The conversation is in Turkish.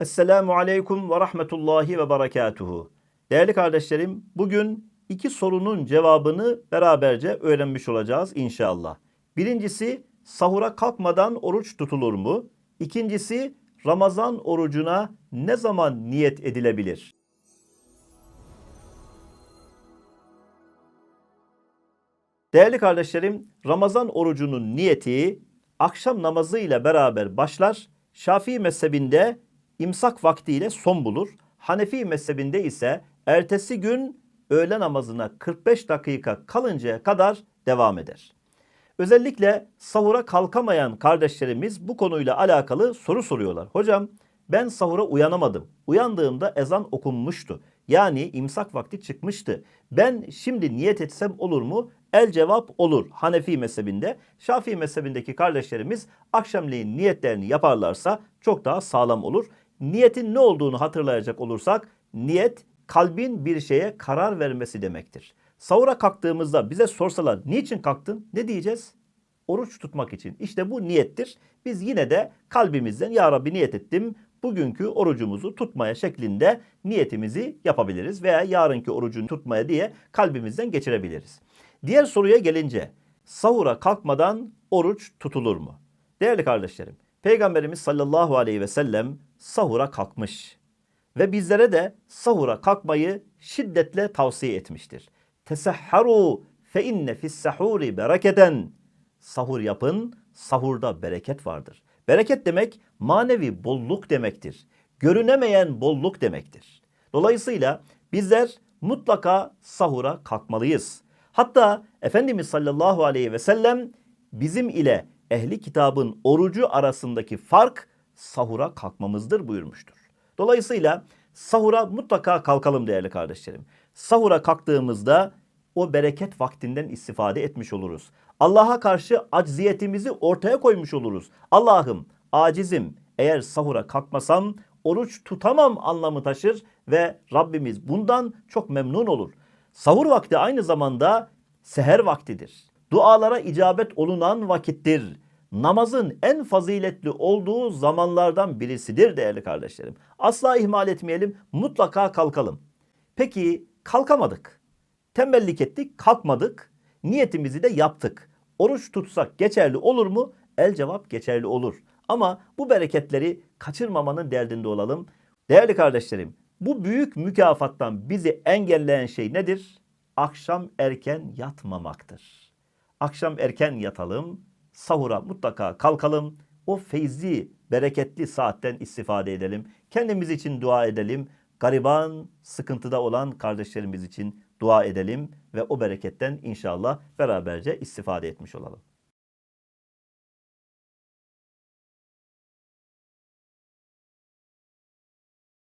Esselamu Aleyküm ve Rahmetullahi ve Berekatuhu. Değerli kardeşlerim, bugün iki sorunun cevabını beraberce öğrenmiş olacağız inşallah. Birincisi, sahura kalkmadan oruç tutulur mu? İkincisi, Ramazan orucuna ne zaman niyet edilebilir? Değerli kardeşlerim, Ramazan orucunun niyeti akşam namazı ile beraber başlar. Şafii mezhebinde imsak vaktiyle son bulur. Hanefi mezhebinde ise ertesi gün öğle namazına 45 dakika kalıncaya kadar devam eder. Özellikle sahura kalkamayan kardeşlerimiz bu konuyla alakalı soru soruyorlar. Hocam ben sahura uyanamadım. Uyandığımda ezan okunmuştu. Yani imsak vakti çıkmıştı. Ben şimdi niyet etsem olur mu? El cevap olur. Hanefi mezhebinde, Şafii mezhebindeki kardeşlerimiz akşamleyin niyetlerini yaparlarsa çok daha sağlam olur. Niyetin ne olduğunu hatırlayacak olursak niyet kalbin bir şeye karar vermesi demektir. Sahura kalktığımızda bize sorsalar niçin kalktın? Ne diyeceğiz? Oruç tutmak için. İşte bu niyettir. Biz yine de kalbimizden ya Rabbi niyet ettim. Bugünkü orucumuzu tutmaya şeklinde niyetimizi yapabiliriz veya yarınki orucunu tutmaya diye kalbimizden geçirebiliriz. Diğer soruya gelince sahura kalkmadan oruç tutulur mu? Değerli kardeşlerim, Peygamberimiz sallallahu aleyhi ve sellem sahura kalkmış ve bizlere de sahura kalkmayı şiddetle tavsiye etmiştir. Tesahharu fe inne fis sahuri bereketen. Sahur yapın, sahurda bereket vardır. Bereket demek manevi bolluk demektir. Görünemeyen bolluk demektir. Dolayısıyla bizler mutlaka sahura kalkmalıyız. Hatta Efendimiz sallallahu aleyhi ve sellem bizim ile ehli kitabın orucu arasındaki fark sahura kalkmamızdır buyurmuştur. Dolayısıyla sahura mutlaka kalkalım değerli kardeşlerim. Sahura kalktığımızda o bereket vaktinden istifade etmiş oluruz. Allah'a karşı acziyetimizi ortaya koymuş oluruz. Allah'ım acizim eğer sahura kalkmasam oruç tutamam anlamı taşır ve Rabbimiz bundan çok memnun olur. Sahur vakti aynı zamanda seher vaktidir. Dualara icabet olunan vakittir. Namazın en faziletli olduğu zamanlardan birisidir değerli kardeşlerim. Asla ihmal etmeyelim, mutlaka kalkalım. Peki kalkamadık. Tembellik ettik, kalkmadık. Niyetimizi de yaptık. Oruç tutsak geçerli olur mu? El cevap geçerli olur. Ama bu bereketleri kaçırmamanın derdinde olalım. Değerli kardeşlerim, bu büyük mükafattan bizi engelleyen şey nedir? Akşam erken yatmamaktır. Akşam erken yatalım, sahura mutlaka kalkalım. O feyzi, bereketli saatten istifade edelim. Kendimiz için dua edelim. Gariban, sıkıntıda olan kardeşlerimiz için dua edelim ve o bereketten inşallah beraberce istifade etmiş olalım.